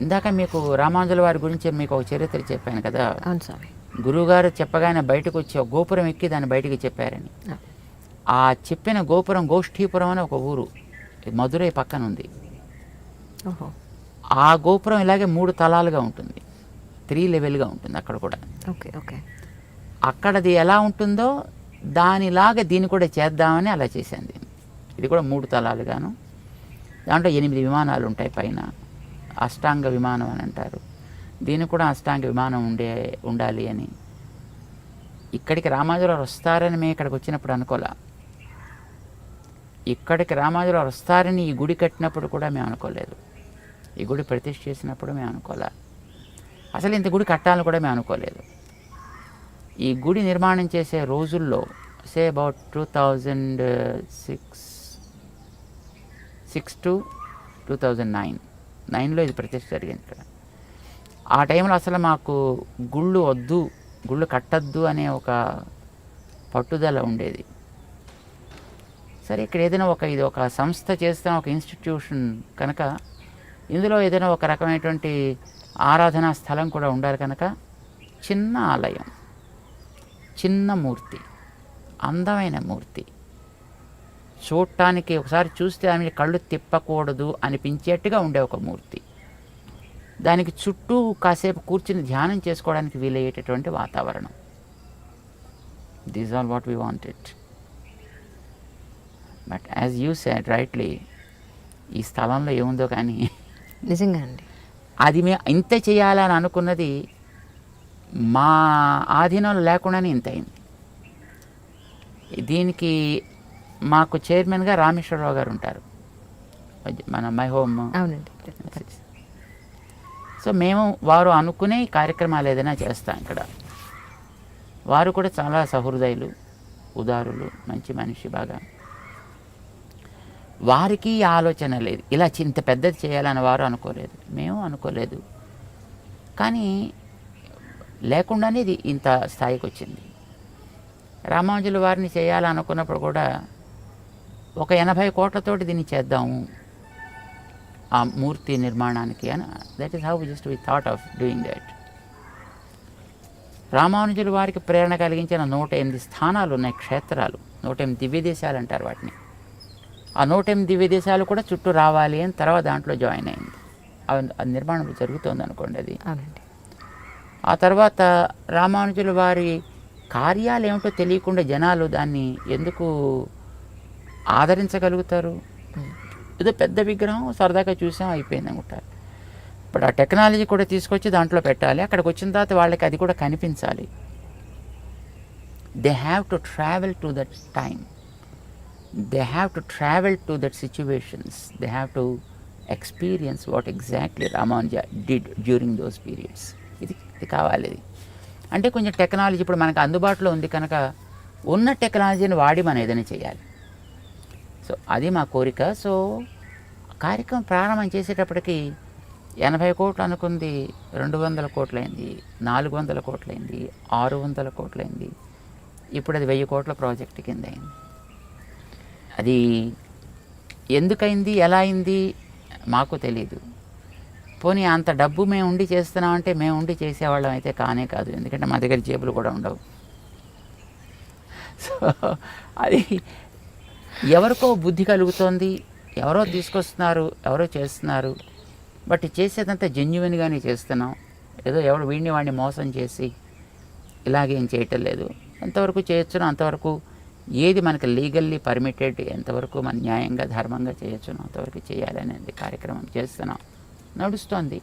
ఇందాక మీకు రామానుజుల వారి గురించి మీకు ఒక చరిత్ర చెప్పాను కదా. అవును స్వామి. గురువుగారు చెప్పగానే బయటకు వచ్చి ఒక గోపురం ఎక్కి దాన్ని బయటికి చెప్పారని. ఆ, చెప్పిన గోపురం గోష్ఠీపురం అని ఒక ఊరు. ఇది మధురై పక్కన ఉంది. ఆ గోపురం ఇలాగే మూడు తలాలుగా ఉంటుంది. త్రీ లెవెల్గా ఉంటుంది అక్కడ కూడా. Okay okay. అక్కడది ఎలా ఉంటుందో దానిలాగా దీన్ని కూడా చేద్దామని అలా చేశాను దీన్ని. ఇది కూడా మూడు తలాలుగాను. దాంట్లో ఎనిమిది విమానాలు ఉంటాయి పైన. అష్టాంగ విమానం అని అంటారు. దీనికి కూడా అష్టాంగ విమానం ఉండే ఉండాలి అని. ఇక్కడికి రామాజురావు వస్తారని మేము ఇక్కడికి వచ్చినప్పుడు అనుకోలే. ఇక్కడికి రామాజురావు వస్తారని ఈ గుడి కట్టినప్పుడు కూడా మేము అనుకోలేదు. ఈ గుడి ప్రతిష్ఠ చేసినప్పుడు మేము అనుకోలే. అసలు ఇంత గుడి కట్టాలని కూడా మేము అనుకోలేదు. ఈ గుడి నిర్మాణం చేసే రోజుల్లో say about two thousand six six to two thousand nine నైన్లో ఇది ప్రతిష్ట జరిగింది ఇక్కడ. ఆ టైంలో అసలు మాకు గుళ్ళు వద్దు గుళ్ళు కట్టద్దు అనే ఒక పట్టుదల ఉండేది. సరే ఇక్కడ ఏదైనా ఒక ఇది ఒక సంస్థ చేస్తున్న ఒక ఇన్స్టిట్యూషన్ కనుక ఇందులో ఏదైనా ఒక రకమైనటువంటి ఆరాధనా స్థలం కూడా ఉండాలి కనుక చిన్న ఆలయం చిన్న మూర్తి అందమైన మూర్తి. చూడటానికి ఒకసారి చూస్తే ఆమె కళ్ళు తిప్పకూడదు అనిపించేట్టుగా ఉండే ఒక మూర్తి. దానికి చుట్టూ కాసేపు కూర్చుని ధ్యానం చేసుకోవడానికి వీలయ్యేటటువంటి వాతావరణం. These all what we wanted but as you said rightly ఈ స్థలంలో ఏముందో కానీ నిజంగా అండి. అది మేము ఇంత చేయాలని అనుకున్నది మా ఆధీనంలో లేకుండానే ఇంత అయింది. దీనికి మాకు చైర్మన్గా రామేశ్వరరావు గారు ఉంటారు. మన మై హోమ్. అవునండి. సో మేము వారు అనుకునే కార్యక్రమాలు ఏదైనా చేస్తాం ఇక్కడ. వారు కూడా చాలా సహృదయులు ఉదారులు మంచి మనిషి బాగా. వారికి ఆలోచన లేదు. ఇలా ఇంత పెద్దది చేయాలని వారు అనుకోలేదు. మేము అనుకోలేదు. కానీ లేకుండానే ఇది ఇంత స్థాయికి వచ్చింది. రామానుజుల వారిని చేయాలనుకున్నప్పుడు కూడా ఒక ఎనభై కోట్లతోటి దీన్ని చేద్దాము ఆ మూర్తి నిర్మాణానికి అని. That is how just we thought of doing that రామానుజుల వారికి ప్రేరణ కలిగించిన నూట ఎనిమిది స్థానాలు ఉన్నాయి క్షేత్రాలు. నూట ఎనిమిది దివ్య దేశాలు అంటారు వాటిని. ఆ నూట ఎనిమిది దివ్య దేశాలు కూడా చుట్టూ రావాలి అని తర్వాత దాంట్లో జాయిన్ అయింది. అవి- నిర్మాణం జరుగుతోంది అనుకోండి అది. ఆ తర్వాత రామానుజుల వారి కార్యాలు ఏమిటో తెలియకుండా జనాలు దాన్ని ఎందుకు ఆదరించగలుగుతారు. ఏదో పెద్ద విగ్రహం సరదాగా చూసాం అయిపోయింది అనుకుంటారు ఇప్పుడు ఆ టెక్నాలజీ కూడా తీసుకొచ్చి దాంట్లో పెట్టాలి. అక్కడికి వచ్చిన తర్వాత వాళ్ళకి అది కూడా కనిపించాలి. They have to travel to that time they have to travel to that situations they have to experience what exactly Ramanuja did during those periods ఇది ఇది కావాలి ఇది. అంటే కొంచెం టెక్నాలజీ ఇప్పుడు మనకు అందుబాటులో ఉంది కనుక ఉన్న టెక్నాలజీని వాడి మనం ఏదైనా చేయాలి. సో అది మా కోరిక. సో కార్యక్రమం ప్రారంభం చేసేటప్పటికి ఎనభై కోట్లు అనుకుంది రెండు వందల కోట్లయింది నాలుగు వందల కోట్లయింది ఆరు వందల కోట్లయింది ఇప్పుడు అది వెయ్యి కోట్ల ప్రాజెక్ట్ కింద అయింది అది ఎందుకైంది ఎలా అయింది మాకు తెలీదు. పోనీ అంత డబ్బు మేము ఉండి చేస్తున్నామంటే మేము ఉండి చేసేవాళ్ళం అయితే కానే కాదు ఎందుకంటే మా దగ్గర జేబులు కూడా ఉండవు. సో అది ఎవరికో బుద్ధి కలుగుతోంది ఎవరో తీసుకొస్తున్నారు ఎవరో చేస్తున్నారు. బట్ చేసేదంతా జెన్యున్గానే చేస్తున్నాం. ఏదో ఎవరు వీడిని వాడిని మోసం చేసి ఇలాగేం చేయటం లేదు. ఎంతవరకు చేయొచ్చునో అంతవరకు ఏది మనకి లీగల్లీ పర్మిటెడ్ ఎంతవరకు మన న్యాయంగా ధర్మంగా చేయొచ్చునో అంతవరకు చేయాలనేది కార్యక్రమం చేస్తున్నాం. నడుస్తోంది.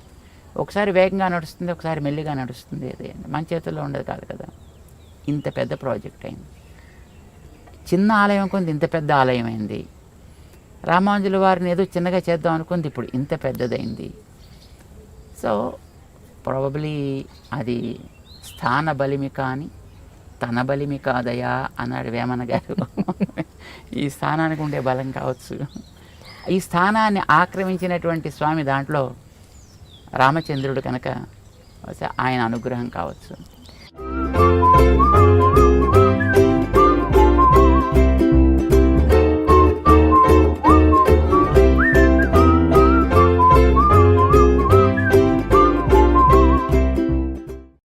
ఒకసారి వేగంగా నడుస్తుంది ఒకసారి మెల్లిగా నడుస్తుంది. అది మన చేతుల్లో ఉండదు కాదు కదా. ఇంత పెద్ద ప్రాజెక్ట్ అయింది. చిన్న ఆలయం కొంది ఇంత పెద్ద ఆలయం అయింది రామానుజుల వారిని ఏదో చిన్నగా చేద్దాం అనుకుంది ఇప్పుడు ఇంత పెద్దదైంది. సో ప్రాబబ్లీ అది స్థాన బలిమి కానీ తన బలిమి కాదయా అన్నాడు వేమన గారు. ఈ స్థానానికి ఉండే బలం కావచ్చు. ఈ స్థానాన్ని ఆక్రమించినటువంటి స్వామి దాంట్లో రామచంద్రుడు కనుక ఆయన అనుగ్రహం కావచ్చు.